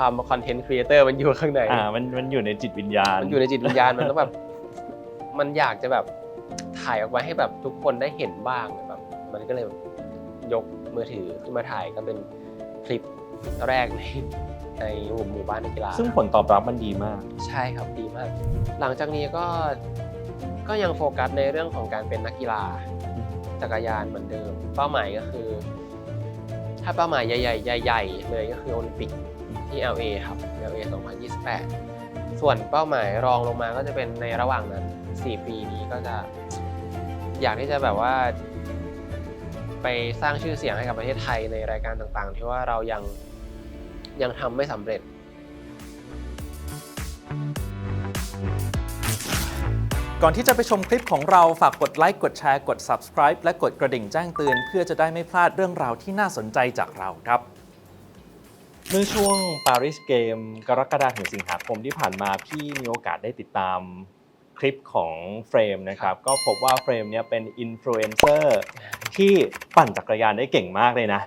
ความคอนเทนต์ครีเอเตอร์มันอยู่ข้างในอ่ามันมันอยู่ในจิตวิญญาณ มันอยู่ในจิตวิญญาณมันต้องแบบมันอยากจะแบบถ่ายออกมาให้แบบทุกคนได้เห็นบ้างแบบมันก็เลยแบบยกมือถือขึ้นมาถ่ายก็เป็นคลิปแรกในในหมู่หมู่บ้านนักกีฬาซึ่งผลตอบรับมันดีมาก ใช่ครับดีมาก หลังจากนี้ก็ก็ยังโฟกัสในเรื่องของการเป็นนักกีฬาจักรยานเหมือนเดิม เป้าหมายก็คือ ถ้าเป้าหมายใหญ่ๆใหญ่ๆเลยก็คือโอลิมปิก ที่ LA ครับ LA 2028 ส่วนเป้าหมายรองลงมาก็จะเป็นในระหว่างนั้น 4 ปีนี้ก็จะอยากที่จะแบบว่า ไปสร้างชื่อเสียงให้กับประเทศไทยในรายการต่างๆ ที่ว่าเรายังยังทำไม่สำเร็จก่อนที่จะไปชมคลิปของเราฝากกดไลค์ กดแชร์ กด subscribe และกดกระดิ่งแจ้งเตือน เพื่อจะได้ไม่พลาดเรื่องราวที่น่าสนใจจากเราครับ เมื่อช่วงปารีสเกม กรกฎาคมถึงสิงหาคมที่ผ่านมาพี่มีโอกาสได้ติดตามคลิปของเฟรมนะครับก็พบว่าเฟรมเนี่ยเป็นอินฟลูเอนเซอร์ที่ปั่นจักรยานได้เก่งมากเลยนะ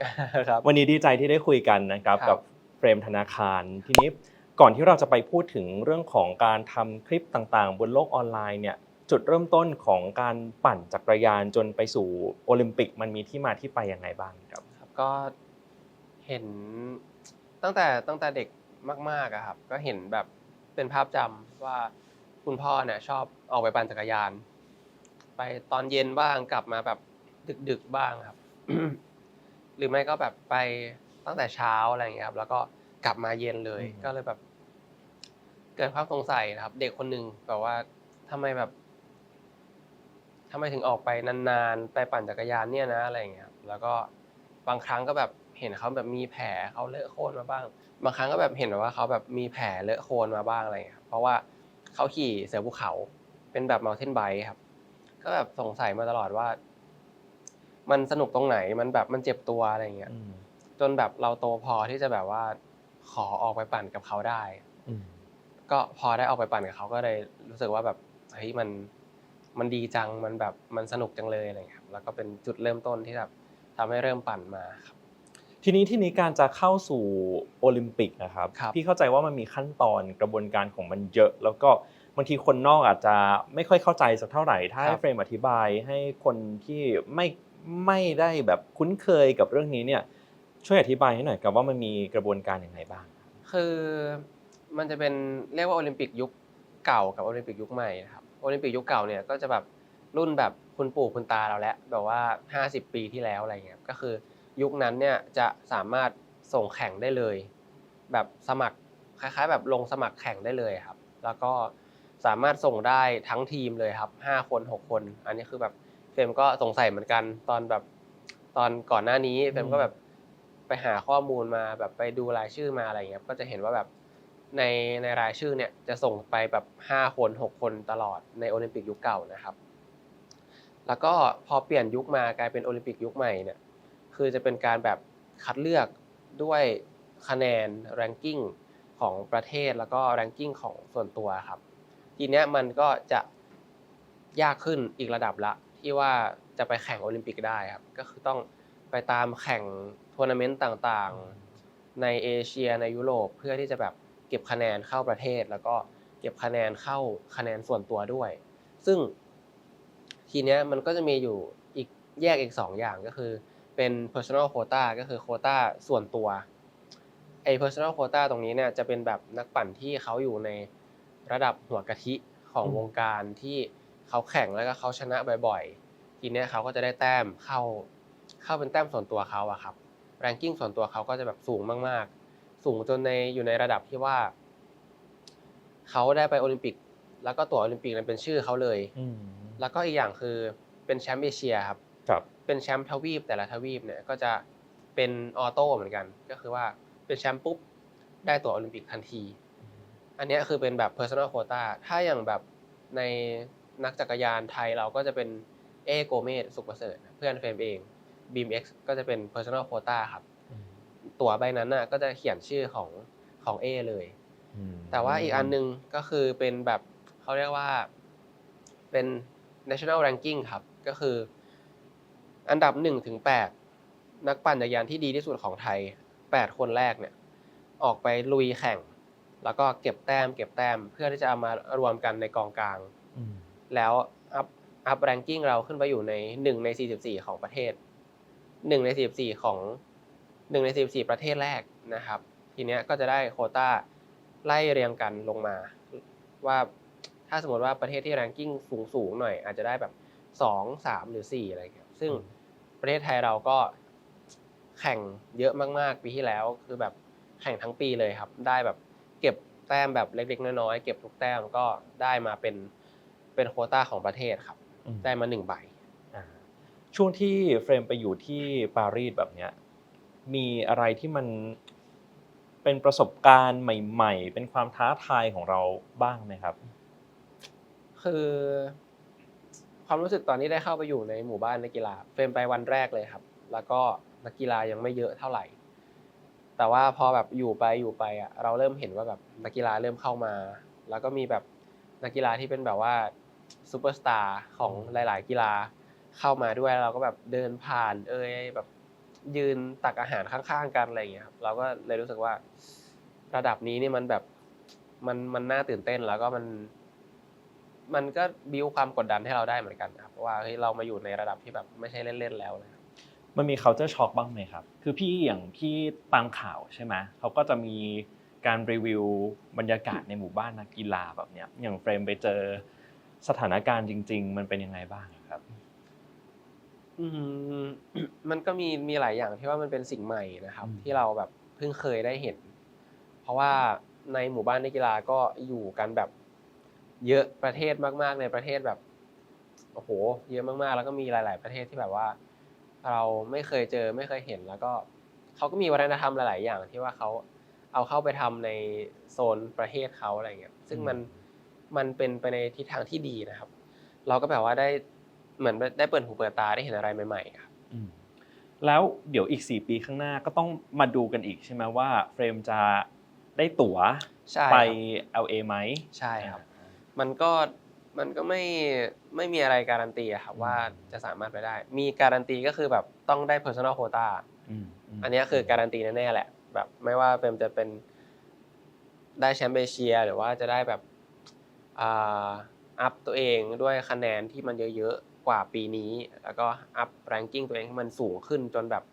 ครับวันนี้ดีใจที่ได้คุยกันนะครับครับกับเฟรมธนาคารทีนี้ก่อนที่เราจะไปพูดถึงเรื่องของการทำคลิปต่างๆ บนโลกออนไลน์เนี่ยจุดเริ่มต้นของการปั่นจักรยานจนไปสู่โอลิมปิกมันมีที่มาที่ไปยังไงบ้างครับครับก็เห็น ตั้งแต่ตั้งแต่เด็กมากๆอะครับ ก็เห็นแบบเป็นภาพจำว่าคุณพ่อเนี่ยชอบออกไปปั่นจักรยาน ไปตอนเย็นบ้างกลับมาแบบดึกๆบ้างครับ หรือไม่ก็แบบไปตั้งแต่เช้าอะไรอย่างเงี้ยครับ แล้วก็กลับมาเย็นเลย อืม ก็เลยแบบ เกิดความสงสัยนะครับ เด็กคนหนึ่งแบบว่าทำไมแบบทำไมถึงออกไปนานๆ ไปปั่นจักรยานเนี่ยนะอะไรอย่างเงี้ยครับแล้วก็บางครั้งก็แบบ เห็นเขาแบบมีแผลเขาเลอะโคลนมาบ้าง บางครั้งก็แบบเห็นแบบว่าเขาแบบมีแผลเลอะโคลนมาบ้างอะไรอย่างเงี้ยครับเพราะว่าเขาขี่เสือภูเขาเป็นแบบ mountain bike ครับ ก็แบบสงสัยมาตลอดว่า มันสนุกตรงไหนมันแบบมันเจ็บตัวอะไรอย่างเงี้ยอืมจนแบบเราโตพอที่จะแบบว่า ขอออกไปปั่นกับเขาได้อืมก็พอได้ออกไปปั่นกับเขาก็เลยรู้สึกว่าแบบเฮ้ยมันมันดีจังมันแบบมันสนุกจังเลยอะไรอย่างเงี้ยครับแล้วก็เป็นจุดเริ่มต้นที่แบบทำให้เริ่มปั่นมาครับ ทีนี้ที่นี้การจะเข้าสู่โอลิมปิกนะครับครับ พี่เข้าใจว่ามันมีขั้นตอนกระบวนการของมันเยอะ แล้วก็บางทีคนนอกอาจจะไม่ค่อยเข้าใจสักเท่าไหร่ ถ้าให้เฟรมอธิบายให้คนที่ไม่ไม่ได้แบบคุ้นเคยกับเรื่องนี้เนี่ยช่วยอธิบายให้หน่อยครับว่ามันมีกระบวนการอย่างไรบ้าง คือมันจะเป็นเรียกว่าโอลิมปิกยุคเก่ากับโอลิมปิกยุคใหม่นะครับโอลิมปิกยุคเก่าเนี่ยก็จะแบบรุ่นแบบคุณปู่คุณตาเราแล้วแบบว่า 50 ปีที่แล้วอะไรเงี้ยก็คือ ยุคนั้นเนี่ยจะสามารถส่งแข่งได้เลย แบบสมัครคล้ายๆ แบบลงสมัครแข่งได้เลยครับ แล้วก็สามารถส่งได้ทั้งทีมเลยครับ5คน6คน อันนี้คือแบบเฟรมก็สงสัยเหมือนกันตอนแบบตอนก่อนหน้านี้เฟรมก็แบบไปหาข้อมูลมาแบบไปดูรายชื่อมาอะไรเงี้ยก็จะเห็นว่าแบบในในรายชื่อเนี่ยจะส่งไปแบบ5คน6 คนตลอดในโอลิมปิกยุคเก่านะครับ แล้วก็พอเปลี่ยนยุคมากลายเป็นโอลิมปิกยุคใหม่เนี่ย คือจะเป็นการแบบคัดเลือกด้วยคะแนนแรงกิ้งของประเทศแล้วก็แรงกิ้งของส่วนตัวครับ ทีเนี้ยมันก็จะยากขึ้นอีกระดับละที่ว่าจะไปแข่งโอลิมปิกได้ครับ ก็คือต้องไปตามแข่งทัวร์นาเมนต์ต่างๆ ในเอเชียในยุโรปเพื่อที่จะแบบเก็บคะแนนเข้าประเทศ แล้วก็เก็บคะแนนเข้าคะแนนส่วนตัวด้วย ซึ่งทีเนี้ยมันก็จะมีอยู่อีกแยกอีกสองอย่างก็คือ เป็น personal quota ก็คือโควต้าส่วนตัวไอ้ personal quota ตรงนี้เนี่ยจะเป็นแบบนักปั่นที่เขาอยู่ในระดับหัวกะทิของอืมวงการที่เขาแข่งแล้วก็เขาชนะบ่อยๆ ทีเนี้ยเขาก็จะได้แต้มเข้าเข้าเป็นแต้มส่วนตัวเขาอะครับแรงกิ้งส่วนตัวเขาก็จะแบบสูงมากๆ สูงจนในอยู่ในระดับที่ว่าเขาได้ไปโอลิมปิก แล้วก็ตั๋วโอลิมปิกนั้นเป็นชื่อเขาเลยอืมแล้วก็อีกอย่างคือเป็นแชมป์เอเชียครับครับ เป็นแชมป์ทวีปแต่ละทวีปเนี่ยก็จะเป็นออโต้เหมือนกัน ก็คือว่าเป็นแชมป์ปุ๊บได้ตั๋วโอลิมปิกทันที อันเนี้ยคือเป็นแบบ personal quota ถ้าอย่างแบบในนักจักรยานไทยเราก็จะเป็นเอโกเมสสุขประเสริฐเพื่อนเฟรมเอง BMX ก็จะเป็น personal quota ครับตั๋วใบนั้นน่ะก็จะเขียนชื่อของของ A เลย แต่ว่าอีกอันหนึงก็คือเป็นแบบเขาเรียกว่าเป็น national ranking ครับ ก็คือ อันดับ1ถึง8นักปั่นจักรยานที่ดีที่สุดของไทย 8 คนแรกเนี่ยออกไปลุยแข่ง แล้วก็เก็บแต้ม เก็บแต้มเพื่อที่จะเอามารวมกันในกองกลางอืมแล้วอัพอัพแรงกิ้งเราขึ้นไปอยู่ในหนึ่งใน44 ของประเทศหนึ่งใน44 ของหนึ่งใน44 ประเทศแรกนะครับ ทีเนี้ยก็จะได้โควต้าไล่เรียงกันลงมา ว่าถ้าสมมติว่าประเทศที่แรงกิ้งสูงสูงๆหน่อย อาจจะได้แบบ2 3 หรือ 4 อะไรอย่างเงี้ย ซึ่งประเทศไทยเราก็แข่งเยอะมากๆปีที่แล้ว คือแบบแข่งทั้งปีเลยครับ ได้แบบเก็บแต้มแบบเล็ก ๆ น้อยๆเก็บทุกแต้มก็ได้มาเป็นเป็นโควต้าของประเทศครับอืมได้มาหนึ่งใบอ่าช่วงที่เฟรมไปอยู่ที่ปารีสแบบเนี้ยมีอะไรที่มันเป็นประสบการณ์ใหม่ ๆ เป็นความท้าทายของเราบ้างไหมครับ คือ ความรู้สึกตอนที่ได้เข้าไปอยู่ในหมู่บ้านนักกีฬาเฟรมไปวันแรกเลยครับ แล้วก็นักกีฬายังไม่เยอะเท่าไหร่ แต่ว่าพอแบบอยู่ไปอยู่ไปอะเราเริ่มเห็นว่าแบบนักกีฬาเริ่มเข้ามา แล้วก็มีแบบนักกีฬาที่เป็นแบบว่าซูเปอร์สตาร์ของหลาย ๆ กีฬาเข้ามาด้วยเราก็แบบเดินผ่าน เอ้ยแบบยืนตักอาหารข้างๆกันอะไรอย่างเงี้ยครับเราก็เลยรู้สึกว่าระดับนี้นี่มันแบบมันมันน่าตื่นเต้นแล้วก็มัน มันก็บิวความกดดันให้เราได้เหมือนกันครับเพราะว่าเฮ้ยเรามาอยู่ในระดับที่แบบไม่ใช่เล่นๆแล้วนะครับมันมี culture shock บ้างไหมครับ คือพี่อย่างพี่ตามข่าวใช่ไหมเขาก็จะมีการรีวิวบรรยากาศในหมู่บ้านนักกีฬาแบบเนี้ย อย่างเฟรมไปเจอสถานการณ์จริง ๆ มันเป็นยังไงบ้างครับอืมมันก็มีมีหลายอย่างที่ว่ามันเป็นสิ่งใหม่นะครับอืมที่เราแบบเพิ่งเคยได้เห็น เพราะว่าในหมู่บ้านนักกีฬาก็อยู่กันแบบ เยอะประเทศมากๆในประเทศแบบโอ้โห เยอะมากๆ แล้วก็มีหลาย ๆ ประเทศที่แบบว่า เราไม่เคยเจอไม่เคยเห็น แล้วก็เขาก็มีวัฒนธรรมหลาย ๆ อย่างที่ว่าเขาเอาเข้าไปทำในโซนประเทศเขาอะไรเงี้ย ซึ่งมันมันเป็นไปในทิศทางที่ดีนะครับ เราก็แบบว่าได้เหมือนได้เปิดหูเปิดตาได้เห็นอะไรใหม่ ๆ ครับอืมแล้วเดี๋ยวอีก 4 ปีข้างหน้าก็ต้องมาดูกันอีกใช่ไหมว่าเฟรมจะได้ตั๋วใช่ไปครับ LA ไหมใช่ครับ มันก็มันก็ไม่ไม่มีอะไรการันตีอะครับว่าจะสามารถไปได้ มีการันตีก็คือแบบต้องได้ personal quota อืมมอันเนี้ยคือการันตีแน่ๆแหละ แบบไม่ว่าเฟรมจะเป็นได้แชมป์เอเชีย หรือว่าจะได้แบบอ่าอัพตัวเองด้วยคะแนนที่มันเยอะๆกว่าปีนี้ แล้วก็อัพแรงกิ้งตัวเองให้มันสูงขึ้นจนแบบ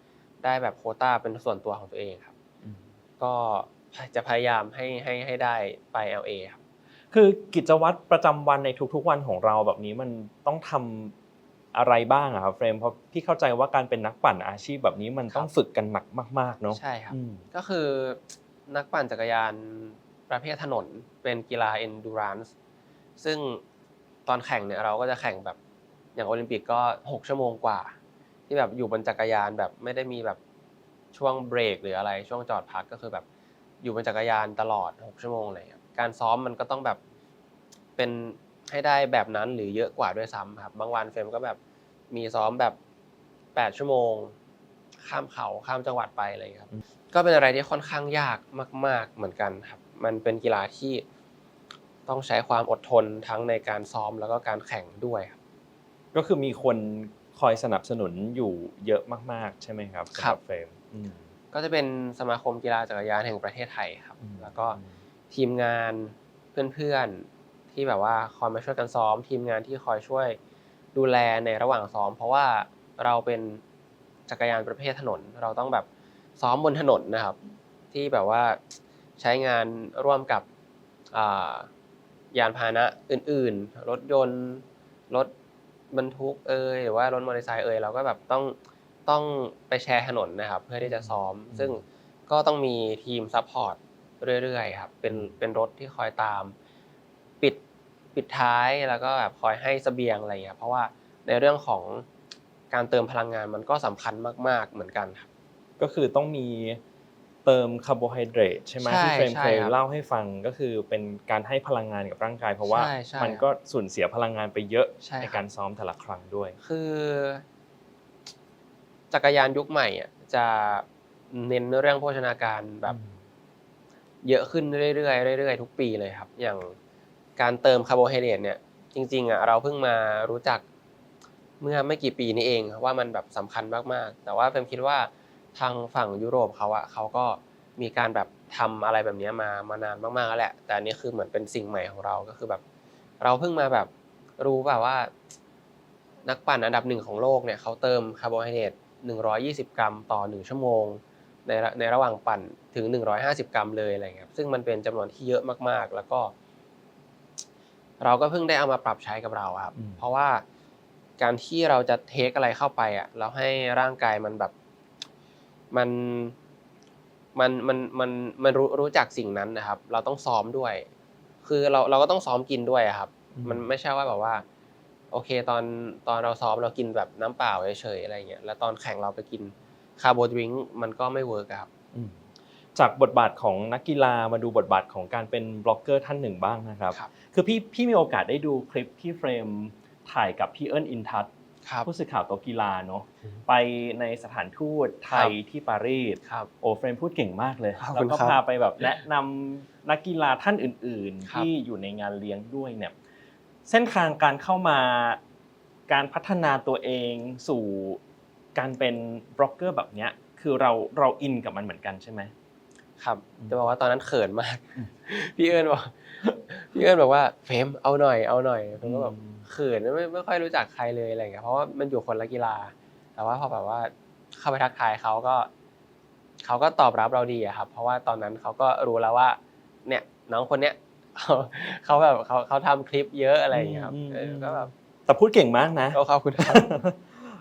ได้แบบโควต้าเป็นส่วนตัวของตัวเองครับอืมก็จะพยายามให้ให้ให้ได้ไป LA ครับ คือกิจวัตรประจำวันในทุกๆวันของเราแบบนี้มันต้องทำอะไรบ้างอะครับเฟรมเพราะพี่เข้าใจว่าการเป็นนักปั่นอาชีพแบบนี้มันต้องฝึกกันหนักมาก ๆ เนาะใช่ครับอืมก็คือนักปั่นจักรยานประเภทถนนเป็นกีฬา endurance ซึ่งตอนแข่งเนี่ยเราก็จะแข่งแบบอย่างโอลิมปิกก็ 6 ชั่วโมงกว่า ที่แบบอยู่บนจักรยานแบบไม่ได้มีแบบช่วงเบรกหรืออะไรช่วงจอดพักก็คือแบบอยู่บนจักรยานตลอด 6 ชั่วโมงอะไรอย่างเลยครับ การซ้อมมันก็ต้องแบบเป็นให้ได้แบบนั้นหรือเยอะกว่าด้วยซ้ำครับ บางวันเฟรมก็แบบมีซ้อมแบบ8ชั่วโมง ข้ามเขาข้ามจังหวัดไปอะไรอย่างเลยครับ ก็เป็นอะไรที่ค่อนข้างยากมาก ๆเหมือนกันครับ มันเป็นกีฬาที่ต้องใช้ความอดทนทั้งในการซ้อมแล้วก็การแข่งด้วยครับ ก็คือมีคนคอยสนับสนุนอยู่เยอะมาก ๆ ใช่ไหมครับครับสำหเฟรมอืมก็จะเป็นสมาคมกีฬาจักรยานแห่งประเทศไทยครับอืมแล้วก็ ทีมงานเพื่อนๆที่แบบว่าคอยมาช่วยกันซ้อม ทีมงานที่คอยช่วยดูแลในระหว่างซ้อม เพราะว่าเราเป็นจักรยานประเภทถนน เราต้องแบบซ้อมบนถนนนะครับ ที่แบบว่าใช้งานร่วมกับอ่ายานพาหนะอื่นๆ รถยนต์ รถบรรทุกเอยหรือว่ารถมอเตอร์ไซค์เอยเราก็แบบต้องต้องไปแชร์ถนนนะครับ เพื่อที่จะซ้อมอืมซึ่งก็ต้องมีทีมซัพพอร์ต เรื่อยๆครับเป็นเป็นรถที่คอยตาม ปิดปิดท้ายแล้วก็แบบคอยให้เสบียงอะไรอย่างเงี้ยเพราะว่าในเรื่องของการเติมพลังงานมันก็สำคัญมาก ๆเหมือนกันครับก็คือต้องมีเติมคาร์โบไฮเดรตใช่ไหมใช่ที่เฟรมใช่เคยครับเล่าให้ฟังก็คือเป็นการให้พลังงานกับร่างกาย เพราะว่าใช่ใช่มันครับก็สูญเสียพลังงานไปเยอะใช่ครับการซ้อมแต่ละครั้งด้วย คือ จักรยานยุคใหม่อะจะเน้นเรื่องโภชนาการแบบ เยอะขึ้นเรื่อยๆเรื่อยๆทุกปีเลยครับ อย่างการเติมคาร์โบไฮเดรตเนี่ย จริงๆอะเราเพิ่งมารู้จักเมื่อไม่กี่ปีนี้เองว่ามันแบบสำคัญมากๆ แต่ว่าเฟรมคิดว่าทางฝั่งยุโรปเขาอะเขาก็มีการแบบทำอะไรแบบนี้มามานานมากๆแล้วแหละ แต่อันนี้คือเหมือนเป็นสิ่งใหม่ของเราก็คือแบบ เราเพิ่งมาแบบรู้แบบว่า นักปั่นอันดับหนึ่งของโลกเนี่ยเขาเติมคาร์โบไฮเดรต120 กรัมต่อ 1 ชั่วโมง ในระในระหว่างปั่นถึง 150 กรัมเลยอะไรเงี้ยซึ่งมันเป็นจำนวนที่เยอะมากๆ แล้วก็ เราก็เพิ่งได้เอามาปรับใช้กับเราอะครับอืมเพราะว่าการที่เราจะเทคอะไรเข้าไปอะแล้วให้ร่างกายมันแบบมันมันมันมันมันรู้รู้จักสิ่งนั้นนะครับ เราต้องซ้อมด้วย คือเราเราก็ต้องซ้อมกินด้วยอะครับอืมมันไม่ใช่ว่าแบบว่า โอเค ตอนตอนเราซ้อมเรากินแบบน้ำเปล่าเฉยๆอะไรเงี้ยแล้วตอนแข่งเราไปกิน คาร์โบดริงก์มันก็ไม่เวิร์กอะครับอืมจากบทบาทของนักกีฬามาดูบทบาทของการเป็นบล็อกเกอร์ท่านหนึ่งบ้างนะครับครับคือพี่พี่มีโอกาสได้ดูคลิปที่เฟรมถ่ายกับพี่เอิญอินทัศน์ครับผู้สื่อข่าวโตะกีฬาเนาะอืมไปในสถานทูตไทยที่ปารีสครับโอ้เฟรมพูดเก่งมากเลยขอบแล้คุวณก็ครับพาไปแบบแนะนำนักกีฬาท่านอื่นๆครับที่อยู่ในงานเลี้ยงด้วยเนี่ยเส้นทางการเข้ามาการพัฒนาตัวเองสู่ การเป็นบล็อกเกอร์แบบเนี้ยคือเราเราอินกับมันเหมือนกันใช่ไหมครับอืมจะบอกว่าตอนนั้นเขินมากอืมพี่เอิญบอกพี่เอิญบอกว่าเฟรมเอาหน่อยเอาหน่อยผมก็แบบอืมเขินไม่ไม่ค่อยรู้จักใครเลยอะไรเงี้ยเพราะว่ามันอยู่คนละกีฬา แต่ว่าพอแบบว่าเข้าไปทักทายเขาก็เขาก็ตอบรับเราดีอะครับ เพราะว่าตอนนั้นเขาก็รู้แล้วว่า เนี่ยน้องคนเนี้ยเขาเขาแบบเขาเขาทำคลิปเยอะอะไรอย่างเงี้ยครับอืมเอออืมก็แบบแต่พูดเก่งมากนะก็ขอบคุณครับ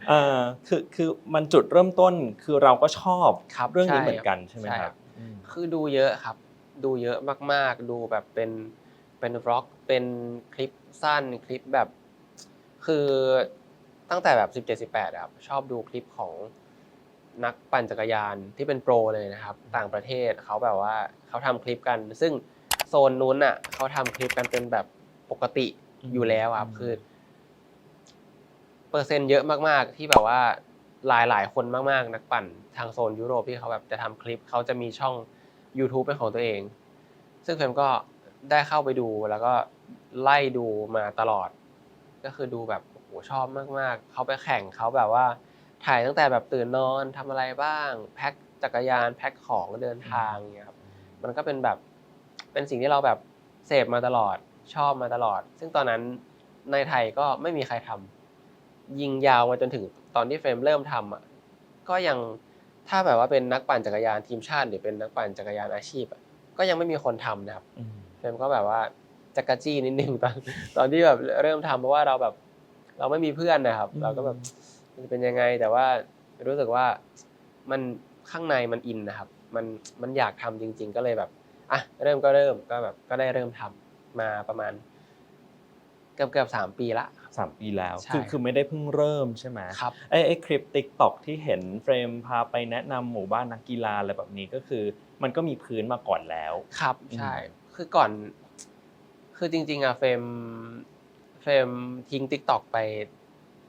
เออคือคือมันจุดเริ่มต้นคือเราก็ชอบครับเรื่องนี้ใช่เหมือนกันใช่ไหมใช่คครัรับบอืมคือดูเยอะครับ ดูเยอะมากๆ ดูแบบเป็นเป็นบล็อกเป็นคลิปสั้นคลิปแบบ คือตั้งแต่แบบสิบเจ็ดสิบแปดครับชอบดูคลิปของนักปั่นจักรยานที่เป็นโปรเลยนะครับ ต่างประเทศเขาแบบว่าเขาทำคลิปกัน ซึ่งโซนนู้นอะเขาทำคลิปกันเป็นแบบปกติอยู่แล้วครับอืมคือ เปอร์เซ็นต์เยอะมากๆ ที่แบบว่าหลายหลายคนมากๆ นักปั่นทางโซนยุโรปที่เขาแบบจะทำคลิปเขาจะมีช่อง YouTube เป็นของตัวเอง ซึ่งเฟรมก็ได้เข้าไปดูแล้วก็ไล่ดูมาตลอด ก็คือดูแบบโอ้โหชอบมากๆเขาไปแข่งเขาแบบว่า ถ่ายตั้งแต่แบบตื่นนอนทำอะไรบ้าง แพ็คจักรยานแพ็คของเดินทางเงี้ยครับมันก็เป็นแบบเป็นสิ่งที่เราแบบเสพมาตลอดชอบมาตลอด ซึ่งตอนนั้นในไทยก็ไม่มีใครทำ ยิงยาวมาจนถึงตอนที่เฟรมเริ่มทำอะก็ยังถ้าแบบว่าเป็นนักปั่นจักรยานทีมชาติ หรือเป็นนักปั่นจักรยานอาชีพอะก็ยังไม่มีคนทำนะครับอืมเฟรมก็แบบว่าจักรจี้นิดนึงตอนตอนที่แบบเริ่มทำเพราะว่าเราแบบเราไม่มีเพื่อนนะครับ เราก็แบบมันจะเป็นยังไงแต่ว่ารู้สึกว่ามันข้างในมันอินนะครับ มันมันอยากทำจริง ๆ ก็เลยแบบอะเริ่มก็เริ่มก็แบบก็ได้เริ่มทำมาประมาณเกือบเกือบสามปีละ สามปีแล้ว ใช่ คือคือไม่ได้เพิ่งเริ่มใช่ไหมครับ ไอ้ไอ้คลิปติ๊กต็อกที่เห็นเฟรมพาไปแนะนำหมู่บ้านนักกีฬาอะไรแบบนี้ก็คือ มันก็มีพื้นมาก่อนแล้ว ครับอืมใช่ คือก่อน คือจริง ๆอะเฟรมเฟรมทิ้งทิกตอกไป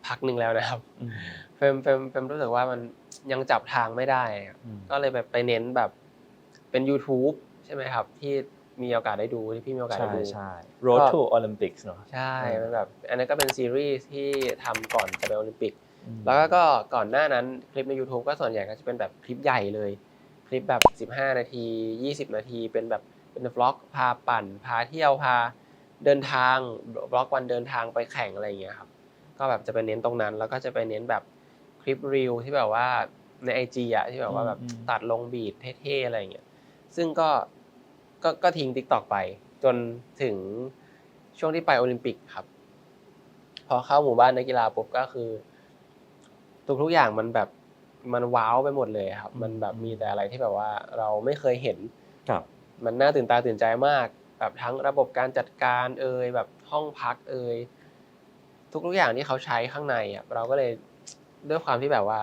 พักหนึ่งแล้วนะครับ อืมเฟรมเฟรมเฟรมรู้สึกว่ามันยังจับทางไม่ได้ครับอืมก็เลยแบบไปเน้นแบบเป็น YouTube ใช่ไหมครับ ที่ มีโอกาสได้ดูที่พี่มีโอกาสใช่ได้ดู ใช่ Road ก็ to Olympics เนอะ ใช่อืม มันแบบอันนั้นก็เป็นซีรีส์ที่ทำก่อนจะไปโอลิมปิก อืม แล้วก็ก่อนหน้านั้นคลิปใน YouTube ก็ส่วนใหญ่ก็จะเป็นแบบคลิปใหญ่เลย คลิปแบบ 15 นาที 20 นาที เป็นแบบเป็นวล็อกพาปั่น พาเที่ยวพาเดินทางบล็อกวันเดินทางไปแข่งอะไรอย่างเงี้ยครับก็แบบจะไปเน้นตรงนั้น แล้วก็จะไปเน้นแบบคลิปรีลที่แบบว่าในไอจีอะที่แบบว่าแบบอืม ตัดลงบีทเท่ๆอะไรอย่างเงี้ยซึ่งก็ ก็ก็ทิ้ง t ิ k t o k ไป จนถึงช่วงที่ไปโอลิมปิกครับ พอเข้าหมู่บ้านนักกีฬาปุ๊บก็คือ ทุกๆอย่างมันแบบมันว้าวไปหมดเลยครับ มันแบบมีแต่อะไรที่แบบว่าเราไม่เคยเห็นครับ มันน่าตื่นตาตื่นใจมาก แบบทั้งระบบการจัดการเอ่ยแบบห้องพักเอ่ยทุกๆอย่างที่เขาใช้ข้างในอะเราก็เลยด้วยความที่แบบว่า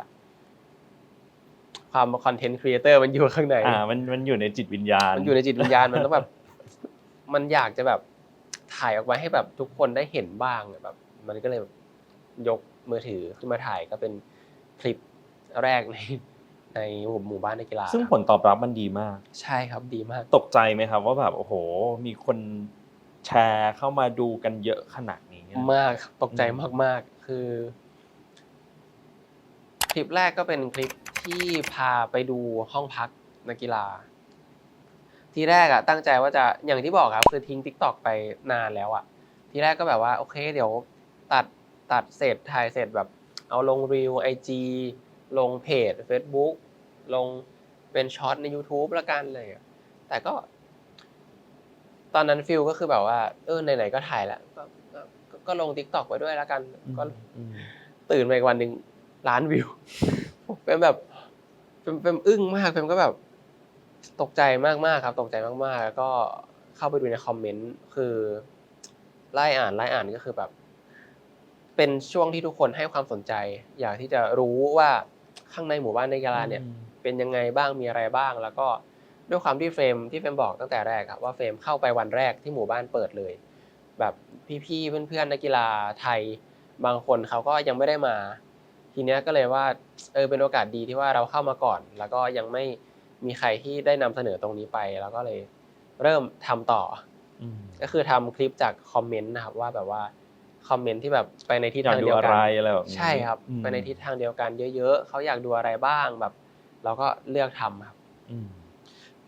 ความคอนเทนต์ครีเอเตอร์มันอยู่ข้างในอ่ามันมันอยู่ในจิตวิญญาณ มันอยู่ในจิตวิญญาณมันต้องแบบ มันอยากจะแบบถ่ายออกมาให้แบบทุกคนได้เห็นบ้างอะแบบ มันก็เลยแบบยกมือถือขึ้นมาถ่ายก็เป็นคลิปแรกในในหมู่บ้านนักกีฬาซึ่งผลตอบรับมันดีมาก ใช่ครับดีมาก ตกใจไหมครับ ว่าแบบโอ้โห มีคนแชร์เข้ามาดูกันเยอะขนาดนี้มากครับตกใจมากๆ คือ คลิปแรกก็เป็นคลิป ที่พาไปดูห้องพักนักกีฬา ทีแรกอะตั้งใจว่าจะอย่างที่บอกครับคือทิ้ง t ิ k t o k ไปนานแล้วอะทีแรกก็แบบว่าโอเค เดี๋ยวตัดตัดเสร็จถ่ายเสร็จแบบเอาลงรีวไอจีลงเพจ Facebook ลงเป็นช็อตใน YouTube ละกันเลยอะแต่ก็ ตอนนั้นฟิลก็คือแบบว่า เออไหนๆก็ถ่ายแล้วก็ก็ก็ก็ลง t ิ k t o k ไว้ด้วยละกัน ก็อืมตื่นมาอีกวันหนึ่งล้านวิว เป็นแบบ เป็นเป็นอึ้งมากเป็นก็แบบตกใจมากๆครับ ตกใจมากๆ แล้วก็เข้าไปดูในคอมเมนต์คือไล่อ่านไล่อ่านก็คือแบบ เป็นช่วงที่ทุกคนให้ความสนใจ อยากที่จะรู้ว่าข้างในหมู่บ้านในกาลาเนี่ย เป็นยังไงบ้างมีอะไรบ้าง แล้วก็ด้วยความที่เฟรมที่เฟรมบอกตั้งแต่แรกครับว่าเฟรมเข้าไปวันแรกที่หมู่บ้านเปิดเลย แบบพี่ๆเพื่อนๆนักกีฬาไทย บางคนเขาก็ยังไม่ได้มา ทีเนี้ยก็เลยว่าเออเป็นโอกาสดีที่ว่าเราเข้ามาก่อน แล้วก็ยังไม่มีใครที่ได้นำเสนอตรงนี้ไป แล้วก็เลยเริ่มทำต่ออืมก็คือทำคลิปจากคอมเมนต์นะครับว่าแบบว่าคอมเมนต์ที่แบบไปในทิศอยากทางดูเดียวอะกัไรนอะไรแบบนี้ใช่ครับอืมไปในทิศทางเดียวกันเยอะๆเขาอยากดูอะไรบ้างแบบ เราก็เลือกทำครับอืม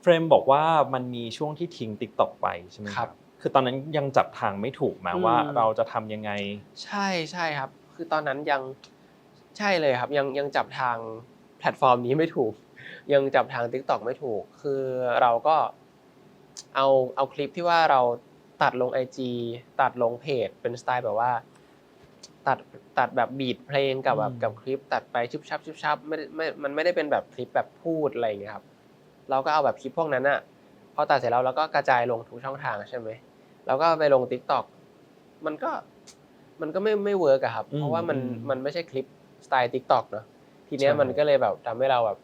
เฟรมบอกว่ามันมีช่วงที่ทิ้ง t ิ k t o k ไปใช่ไหมคครัรับบคือตอนนั้นยังจับทางไม่ถูกมาอืมว่าเราจะทำยังไง ใช่ใช่ครับ คือตอนนั้นยัง ใช่เลยครับยังยังจับทางแพลตฟอร์มนี้ไม่ถูก ยังจับทาง t ิ k t o k ไม่ถูก คือเราก็เอาเอาคลิปที่ว่าเราตัดลง IG ตัดลงเพจเป็นสไตล์แบบว่า ตัดตัดแบบบีทเพลงกับแบบอืมกับคลิป ตัดไปชุบชับชุบชับไม่ได้ไม่มันไม่ได้เป็นแบบคลิปแบบพูดอะไรอย่างเงี้ยครับ เราก็เอาแบบคลิปพวกนั้นอะพอตัดเสร็จแล้วเราก็กระจายลงทุกช่องทางใช่ไหมแล้วก็ไปลง t ิ k t o k มันก็มันก็ไม่ไม่เวิร์กอะครับอืมเพราะว่ามันอืมมันไม่ใช่คลิป สไตล์ t ิ k t o k เนอะทีเนี้ยใช่มันก็เลยแบบทำให้เราแบบ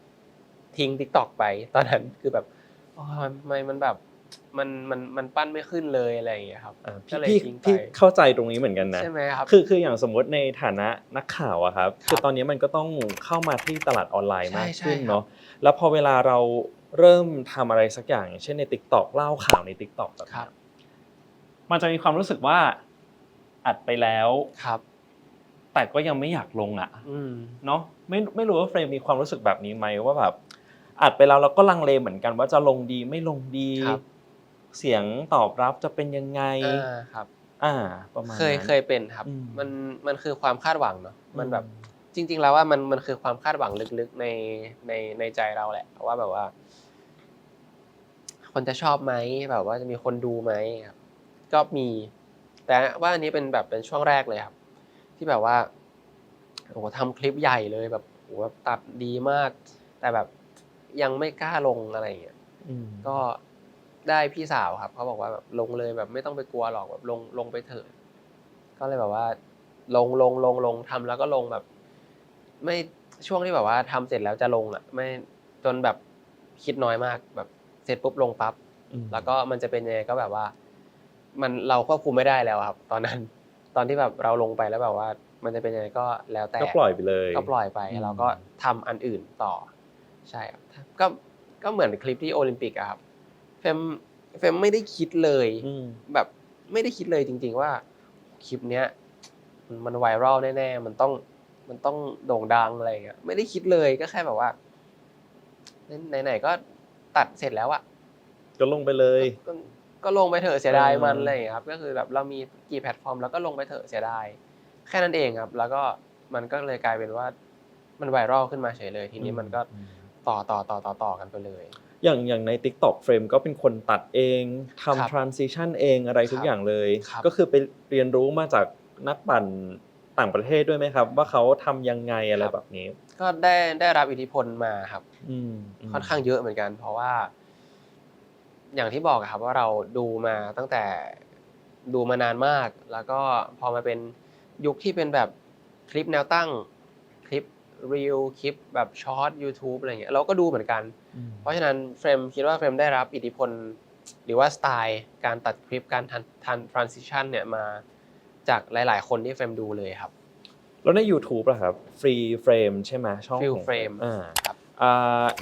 ทิ้ง t ิ k t o k ไป ตอนนั้นคือแบบโอ้ยทำไมมันแบบมันมันมันปั้นไม่ขึ้นเลยอะไรอย่างเงี้ยครับอ่าก็เลยพี่ทิ้งไปพี่เข้าใจตรงนี้เหมือนกันนะใช่ไหมครับคือคืออย่างสมมติในฐานะนักข่าวอะครับครับคือตอนนี้มันก็ต้องเข้ามาที่ตลาดออนไลน์มากใช่ขึ้นใช่ครับเนาะแล้วพอเวลาเราเริ่มทำอะไรสักอย่างอย่างเช่นใน t ิ k t o k เล่าข่าวใน t ิ k t o k แบบครัเนี้บยมันจะมีความรู้สึกว่าอัดไปแล้วครับ แต่ก็ยังไม่อยากลงอะอืมเนาะไม่ไม่รู้ว่าเฟรมมีความรู้สึกแบบนี้ไหมว่าแบบอัดไปแล้วเราก็ลังเลเหมือนกันว่าจะลงดีไม่ลงดีครับเสียงตอบรับจะเป็นยังไงอ่าครับ อ่า ประมาณเคยนั้นเคยเป็นครับอืมมันมันคือความคาดหวังเนาะมันแบบอืจริง ๆ แล้วว่ามันมันคือความคาดหวังลึกๆในในในใจเราแหละว่าแบบว่า คนจะชอบไหมแบบว่าจะมีคนดูไหมครับก็มี แต่ว่าอันนี้เป็นแบบเป็นช่วงแรกเลยครับ ที่แบบว่าโอ้โหทำคลิปใหญ่เลยแบบโอ้โหแบบตัดดีมาก แต่แบบยังไม่กล้าลงอะไรอย่างเงี้ยอืมก็ได้พี่สาวครับเขาบอกว่าแบบลงเลยแบบไม่ต้องไปกลัวหรอกแบบลงลงไปเถอะก็เลยแบบว่า ลงลงลงลงทำแล้วก็ลงแบบ ไม่ช่วงที่แบบว่าทำเสร็จแล้วจะลงอะ ไม่จนแบบคิดน้อยมากแบบเสร็จปุ๊บลงปั๊บอืมแล้วก็มันจะเป็นยังไงก็แบบว่า มันเราควบคุมไม่ได้แล้วครับ ตอนนั้น ตอนที่แบบเราลงไปแล้วแบบว่า มันจะเป็นยังไงก็แล้วแต่ก็ปล่อยไปเลยก็ปล่อยไปอืมเราก็ทำอันอื่นต่อ ใช่ครับก็ก็เหมือนคลิปที่โอลิมปิกอะครับเฟมเฟมไม่ได้คิดเลยอืมแบบไม่ได้คิดเลยจริง ๆ ว่า คลิปเนี้ยมันมันไวรัลแน่ๆมันต้องมันต้องโด่งดังอะไรอย่างเงี้ยไม่ได้คิดเลยก็แค่แบบว่าไหนๆก็ตัดเสร็จแล้วอะก็ลงไปเลย ก็ก็ลงไปเถอะเสียดายมันเออออะไรอย่างเงี้ยครับก็คือแบบเรามีกี่แพลตฟอร์มแล้วก็ลงไปเถอะเสียดายแค่นั้นเองครับ แล้วก็มันก็เลยกลายเป็นว่ามันไวรัลขึ้นมาเฉยเลย ทีนี้มันก็อืมต่อต่อต่อต่อต่อกันไปเลย อย่างอย่างใน TikTok เฟรมก็เป็นคนตัดเองครับทำ transition เองอะไรทุกครับอย่างเลยครับก็คือไปเรียนรู้มาจากนักปั่นต่างประเทศด้วยไหมครับ ว่าเขาทำยังไงอะไรแบบนี้ ก็ได้ได้รับอิทธิพลมาครับอืมมค่อนข้างเยอะเหมือนกัน เพราะว่า อย่างที่บอกอะครับว่าเราดูมาตั้งแต่ดูมานานมาก แล้วก็พอมาเป็นยุคที่เป็นแบบคลิปแนวตั้งคลิปรีลคลิปแบบช็อต YouTube อะไรเงี้ยเราก็ดูเหมือนกันอืมเพราะฉะนั้นเฟรมคิดว่าเฟรมได้รับอิทธิพล หรือว่าสไตล์การตัดคลิปการทันทัน transition เนี่ยมาจากหลาย ๆ คนที่เฟรมดูเลยครับ แล้วใน YouTube ล่ะครับ Free Frame ใช่ไหมช่อง Free ของ Frame อ่าครับอ่า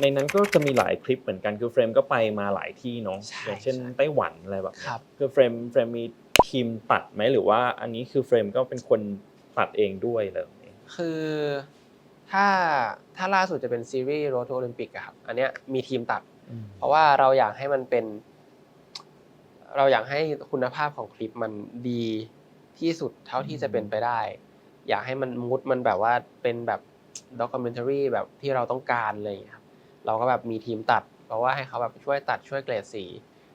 ในนั้นก็จะมีหลายคลิปเหมือนกันคือเฟรมก็ไปมาหลายที่เนาะใช่อย่างเช่นใช่ไต้หวันอะไรแบบเนี้ยครับคือเฟรมเฟรมมีทีมตัดไหมหรือว่าอันนี้คือเฟรมก็เป็นคนตัดเองด้วยเลยคือถ้าถ้าล่าสุดจะเป็นซีรีส์ Road to Olympic อะครับอันเนี้ยมีทีมตัด เพราะว่าเราอยากให้มันเป็น เราอยากให้คุณภาพของคลิปมันดีที่สุดเท่าที่จะเป็นไปได้ อยากให้มันมูดมันแบบว่าเป็นแบบ ด็อกิเมนทารีแบบที่เราต้องการเลยางเลยครับเราก็แบบมีทีมตัด เพราะว่าให้เขาแบบช่วยตัดช่วยเกรดสี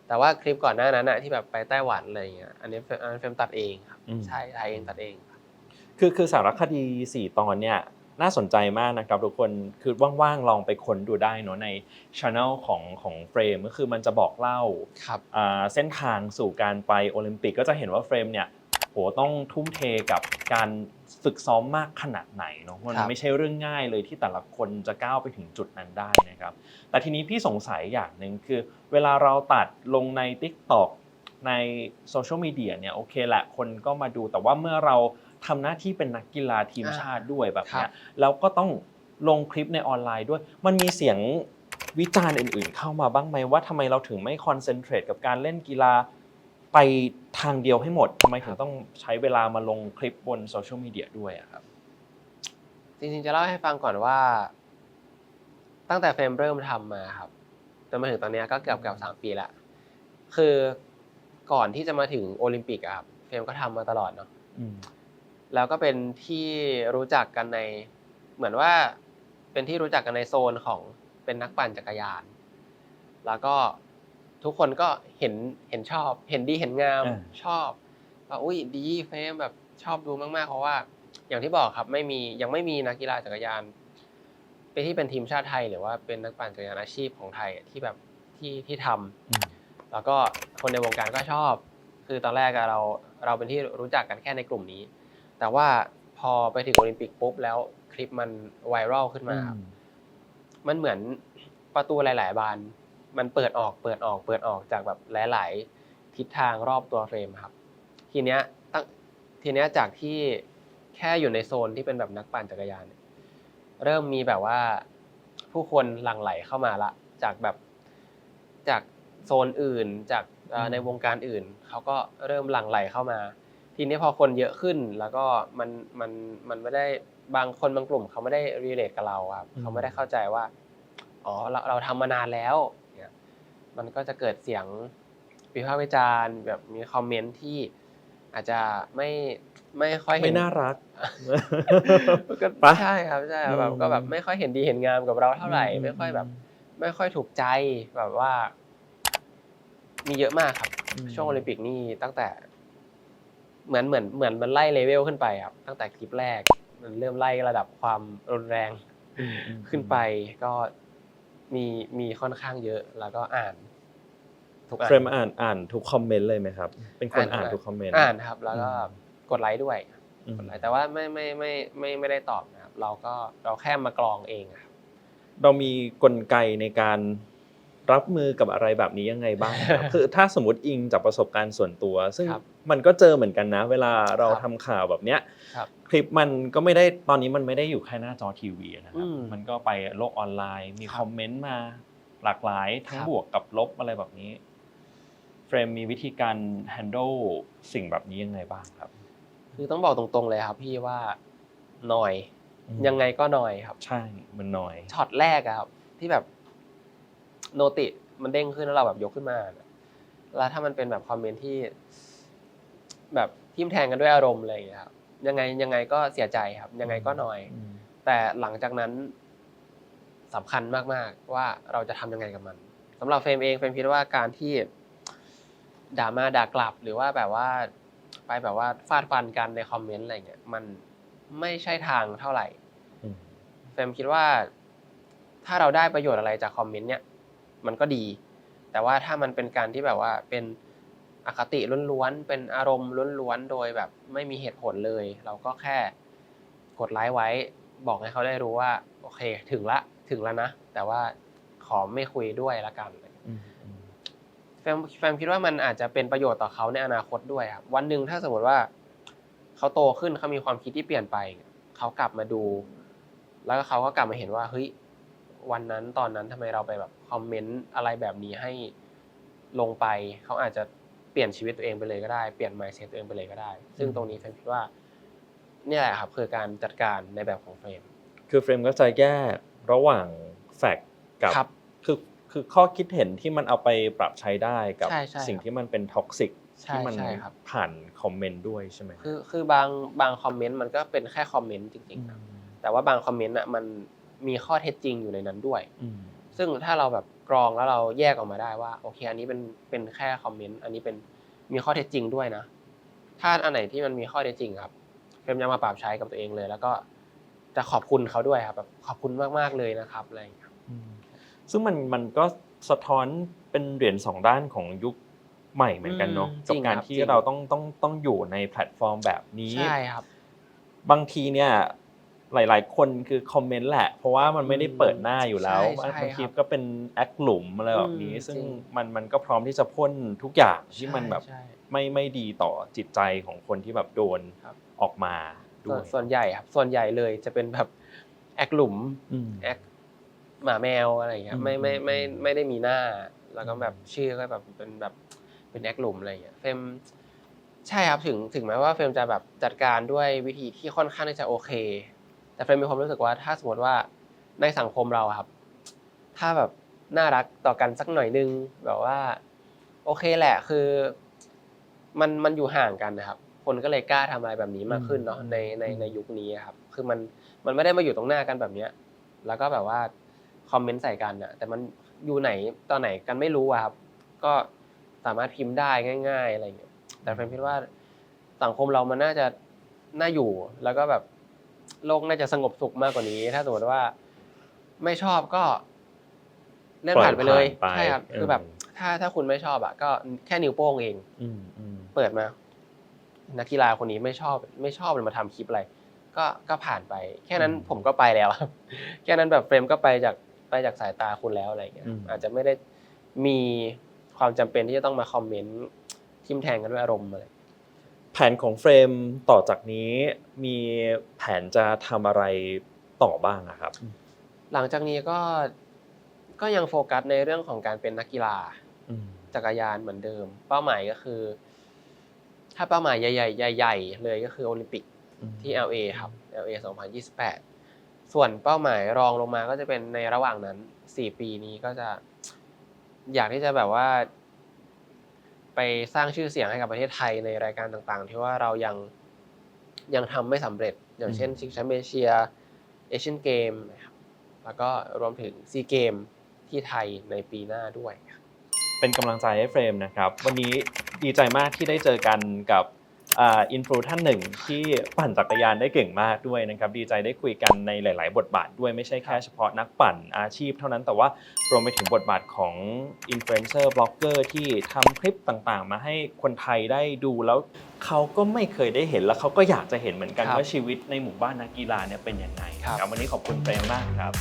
แต่ว่าคลิปก่อนหน้านั้นอะที่แบบไปไต้หวันอะไรอย่างเงี้ยอันนี้เฟรมอันนั้นเฟรมตัดเองครับอืม ใช่ถ่ายเองตัดเองครับ คือคือสารคดี 4 ตอนเนี่ยน่าสนใจมากนะครับทุกคนคือว่างๆลองไปค้นดูได้เนอะในช anel ของของเฟรมก็คือมันจะบอกเล่า ครับ อ่าเส้นทางสู่การไปโอลิมปิกก็จะเห็นว่าเฟรมเนี่ยโหต้องทุ่มเทกับการ ฝึกซ้อมมากขนาดไหนเนาะมันครับไม่ใช่เรื่องง่ายเลยที่แต่ละคนจะก้าวไปถึงจุดนั้นได้นะครับ แต่ทีนี้พี่สงสัยอย่างหนึ่งคือ เวลาเราตัดลงใน TikTok ในโซเชียลมีเดียเนี่ยโอเคแหละคนก็มาดูแต่ว่าเมื่อเราทำหน้าที่เป็นนักกีฬาทีมอ่าชาติด้วยแบบเนี้ครัยบแล้วก็ต้องลงคลิปในออนไลน์ด้วย มันมีเสียงวิจารณ์อื่นๆ เข้ามาบ้างไหมว่าทำไมเราถึงไม่คอนเซนเทรตกับการเล่นกีฬา ไปทางเดียวให้หมดทำไมถึงต้องใช้เวลามาลงคลิปบนโซเชียลมีเดียด้วยอะครับ จริงๆจะเล่าให้ฟังก่อนว่า ตั้งแต่เฟรมเริ่มทำมาครับจนมาถึงตอนเนี้ยก็เกือบเกือบสามปีละคือก่อนที่จะมาถึงโอลิมปิกอะครับเฟรมก็ทำมาตลอดเนาะ อืม แล้วก็เป็นที่รู้จักกันในเหมือนว่าเป็นที่รู้จักกันในโซนของเป็นนักปั่นจักรยาน แล้วก็ ทุกคนก็เห็นเห็นชอบ เห็นดีเห็นงามอ่าชอบว่าอุ้ยดีเฟรมแบบชอบดูมาก ๆ เพราะว่า อย่างที่บอกครับไม่มียังไม่มีนักกีฬาจักรยานเป็นที่เป็นทีมชาติไทย หรือว่าเป็นนักปั่นจักรยานอาชีพของไทยอะที่แบบที่ที่ทำอืมแล้วก็คนในวงการก็ชอบ คือตอนแรกอะเราเราเป็นที่รู้จักกันแค่ในกลุ่มนี้ แต่ว่าพอไปถึงโอลิมปิกปุ๊บแล้วคลิปมันไวรัลขึ้นมาครับมันเหมือนประตูหลาย ๆ บาน มันเปิดออกเปิดออกเปิดออกจากแบบหลาย ๆ ทิศทางรอบตัวเฟรมครับ ทีเนี้ยตั้งทีเนี้ยจากที่แค่อยู่ในโซนที่เป็นแบบนักปั่นจักรยานเนี่ยเริ่มมีแบบว่าผู้คนหลั่งไหลเข้ามาละ จากแบบจากโซนอื่นจากเอ่ออืมในวงการอื่นเขาก็เริ่มหลั่งไหลเข้ามา ทีนี้พอคนเยอะขึ้นแล้วก็มันมันมันไม่ได้บางคนบางกลุ่มเขาไม่ได้รีเลทกับเราครับเขาไม่ได้เข้าใจว่าอ๋อเราเราทำมานานแล้วเนี่ย มันก็จะเกิดเสียงวิพากษ์วิจารณ์แบบมีคอมเมนต์ที่อาจจะไม่ไม่ค่อยเห็ไม่นน่ารักก็ปะใช่ครับใช่ครับแบบอืมก็แบบไม่ค่อยเห็นดีเห็นงามกับเราเท่าไหร่ ไม่ค่อยแบบ ไม่ค่อยถูกใจแบบว่า มีเยอะมากครับอืมช่วงโอลิมปิกนี่ตั้งแต่ เหมือนเหมือนเหมือนมันไล่เลเวลขึ้นไปครับ ตั้งแต่คลิปแรก มันเริ่มไล่ระดับความรุนแรงอืมอืมขึ้นไปก็มีมีค่อนข้างเยอะ แล้วก็อ่าน ทุกอันเฟรมอ่านอ่านทุกคอมเมนต์เลยไหมครับ เป็นคนอ่านทุกคอมเมนต์อ่านครับ แล้วก็อืมกดไลค์ด้วยอืมกดไลค์แต่ว่าไม่ไม่ไม่ไม่ไม่ได้ตอบนะครับ เราก็เราแค่มากรองเองครับ เรามีกลไกในการรับมือกับอะไรแบบนี้ยังไงบ้างครับคือถ้าสมมติอิงจากประสบการณ์ส่วนตัว ซึ่งครับมันก็เจอเหมือนกันนะ เวลาเราครับทำข่าวแบบเนี้ยครับคลิปมันก็ไม่ได้ตอนนี้มันไม่ได้อยู่แค่หน้าจอทีวีนะครับอืมมันก็ไปโลกออนไลน์ มีครับคอมเมนต์มาหลากหลายทั้งครับบวกกับลบอะไรแบบนี้ เฟรมมีวิธีการ handle สิ่งแบบนี้ยังไงบ้างครับ คือต้องบอกตรงๆเลยครับพี่ว่าหน่อยอืมยังไงก็หน่อยครับ ใช่มันน้อยช็อตแรกอะครับที่แบบโนติมันเด้งขึ้นแล้วเราแบบยกขึ้นมาอ่านอะแล้วถ้ามันเป็นแบบคอมเมนต์ที่ แบบทิมแทงกันด้วยอารมณ์อะไรอย่างเงี้ยครับยังไงยังไงก็เสียใจครับ ยังไงก็หน่อยอืมแต่หลังจากนั้นสำคัญมากๆว่าเราจะทำยังไงกับมันสำหรับเฟรมเองเฟรมคิดว่าการที่ ด่ามาด่ากลับหรือว่าแบบว่า ไปแบบว่าฟาดฟันกันในคอมเมนต์อะไรเงี้ยมันไม่ใช่ทางเท่าไหร่อืมเฟรมคิดว่า ถ้าเราได้ประโยชน์อะไรจากคอมเมนต์เนี่ยมันก็ดี แต่ว่าถ้ามันเป็นการที่แบบว่าเป็นอคติล้วนๆเป็นอารมณ์ล้วนๆโดยแบบไม่มีเหตุผลเลย เราก็แค่กดไลค์ไว้ บอกให้เขาได้รู้ว่า โอเค ถึงละถึงแล้วนะ แต่ว่าขอไม่คุยด้วยละกันอืมอืม แฟมแฟมคิดว่ามันอาจจะเป็นประโยชน์ต่อเขาในอนาคตด้วยครับวันหนึ่งถ้าสมมติว่าเขาโตขึ้นเขามีความคิดที่เปลี่ยนไปเขากลับมาดู แล้วก็เขาก็กลับมาเห็นว่าเฮ้ยวันนั้นตอนนั้นทำไมเราไปแบบคอมเมนต์อะไรแบบนี้ให้ลงไปเขาอาจจะเปลี่ยนชีวิตตัวเองไปเลยก็ได้เปลี่ยน mindset ตัวเองไปเลยก็ได้ ซึ่งตรงนี้แฟมคิดว่าเนี่ยแหละครับคือการจัดการในแบบของเฟรม คือเฟรมก็จะแยกระหว่างแฟกต์กับ ครับคือคือข้อคิดเห็นที่มันเอาไปปรับใช้ได้กับใช่ใช่สิ่งครับที่มันเป็นท็อกซิกใช่ที่มัใช่ครับ ผ่านคอมเมนต์ด้วยใช่ไหมคือคือบางบางคอมเมนต์มันก็เป็นแค่คอมเมนต์จริงๆครับแต่ว่าบางคอมเมนต์อะมันมีข้อเท็จจริงอยู่ในนั้นด้วย อืม ซึ่งถ้าเราแบบกรองแล้วเราแยกออกมาได้ว่าโอเคอันนี้เป็นเป็นแค่คอมเมนต์อันนี้เป็นมีข้อเท็จจริงด้วยนะ ถ้าอันไหนที่มันมีข้อเท็จจริงครับเฟรมจะมาปรับใช้กับตัวเองเลย แล้วก็จะขอบคุณเขาด้วยครับแบบขอบคุณมากๆเลยนะครับอะไรอย่างเงี้ยครับอืม ซึ่งมันมันก็สะท้อนเป็นเหรียญสองด้านของยุคใหม่เหมือนกันเนาะอืมกับการจริงครับที่จริงเราต้องต้องต้องอยู่ในแพลตฟอร์มแบบนี้ใช่ครับ บางทีเนี่ยหลาย ๆ คนคือคอมเมนต์แหละ เพราะว่ามันไม่ได้เปิดหน้าอยู่แล้วใช่ใช่บางทีครับก็เป็นแอคหลุมอะไรแบบนี้อืมซึ่งจริงมันมันก็พร้อมที่จะพ่นทุกอย่างที่มันแบบใช่ไม่ไม่ดีต่อจิตใจของคนที่แบบโดนครับออกมาด้ส่ววนยส่วนใหญ่ครับ ส่วนใหญ่เลยจะเป็นแบบแอคหลุมอืมแอค หมาแมวอะไรอย่างเงี้อืยมไม่ไม่ไม่อืมไม่ได้มีหน้า แล้วก็แบบชื่อก็แบบเป็นแบบเป็นแอคหลุมอะไรอย่างเงี้ยเฟรมใช่ครับถึงถึงแม้ว่าเฟรมจะแบบจัดการด้วยวิธีที่ค่อนข้างที่จะโอเค แต่เฟรมมีความรู้สึกว่าถ้าสมมติว่าในสังคมเราอะครับ ถ้าแบบน่ารักต่อกันสักหน่อยนึงแบบว่า โอเคแหละคือ มันมันอยู่ห่างกันนะครับ คนก็เลยกล้าทำอะไรแบบนี้มากขึ้นเนาะอืมในในอืมในยุคนี้อะครับ คือมันมันไม่ได้มาอยู่ตรงหน้ากันแบบเนี้ย แล้วก็แบบว่า คอมเมนต์ใส่กันอะแต่มันอยู่ไหนตอนไหนกันไม่รู้อะครับ ก็สามารถพิมพ์ได้ง่าย ๆอะไรอย่างเงี้ยแต่เฟรมคิดว่าสังคมเรามันน่าจะน่าอยู่แล้วก็แบบโลกน่าจะสงบสุขมากกว่านี้ ถ้าสมมติว่าไม่ชอบก็เลื่อนผ่านไปเลยปล่อยผ่านไปใช่ครับคือแบบเออถ้าถ้าคุณไม่ชอบอะก็แค่นิ้วโป้งเองอืมอืมเปิดมา นักกีฬาคนนี้ไม่ชอบ ไม่ชอบเลยมาทำคลิปอะไร ก็ก็ผ่านไป แค่นั้นผมก็ไปแล้วครับแค่นั้นแบบเฟรมก็ไปจาก ไปจากสายตาคุณแล้วอะไรอย่างเงี้ยอืมอาจจะไม่ได้มีความจำเป็นที่จะต้องมาคอมเมนต์ทิมแทงกันด้วยอารมณ์อะไรแผนของเฟรมต่อจากนี้มีแผนจะทำอะไรต่อบ้างอะครับ หลังจากนี้ก็ก็ยังโฟกัสในเรื่องของการเป็นนักกีฬาอืมจักรยานเหมือนเดิม เป้าหมายก็คือ ถ้าเป้าหมายใหญ่ๆใหญ่ๆเลยก็คือโอลิมปิกที่ LA ครับ LA 2028 ส่วนเป้าหมายรองลงมาก็จะเป็นในระหว่างนั้น4ปีนี้ก็จะ อยากที่จะแบบว่า ไปสร้างชื่อเสียงให้กับประเทศไทยในรายการต่างๆ ที่ว่าเรายังยังทำไม่สำเร็จ อย่างเช่นอืมชิงแชมป์เอเชียเอเชียนเกมนะครับแล้วก็รวมถึงซีเกมที่ไทยในปีหน้าด้วยครับเป็นกำลังใจให้เฟรมนะครับ วันนี้ดีใจมากที่ได้เจอกันกับ อ่าอินฟลูท่านหนึ่งที่ปั่นจักรยานได้เก่งมากด้วยนะครับดีใจได้คุยกันในหลาย ๆ บทบาทด้วยไม่ใช่แค่เฉพาะนักปั่นอาชีพเท่านั้นแต่ว่ารวมไปถึงบทบาทของอินฟลูเอนเซอร์บล็อกเกอร์ที่ทำคลิปต่างๆ มาให้คนไทยได้ดูแล้วเขาก็ไม่เคยได้เห็นแล้วเขาก็อยากจะเห็นเหมือนกันครับว่าชีวิตในหมู่บ้านนักกีฬาเนี่ยเป็นยังไงครับครับวันนี้ขอบคุณเฟรมมากครับ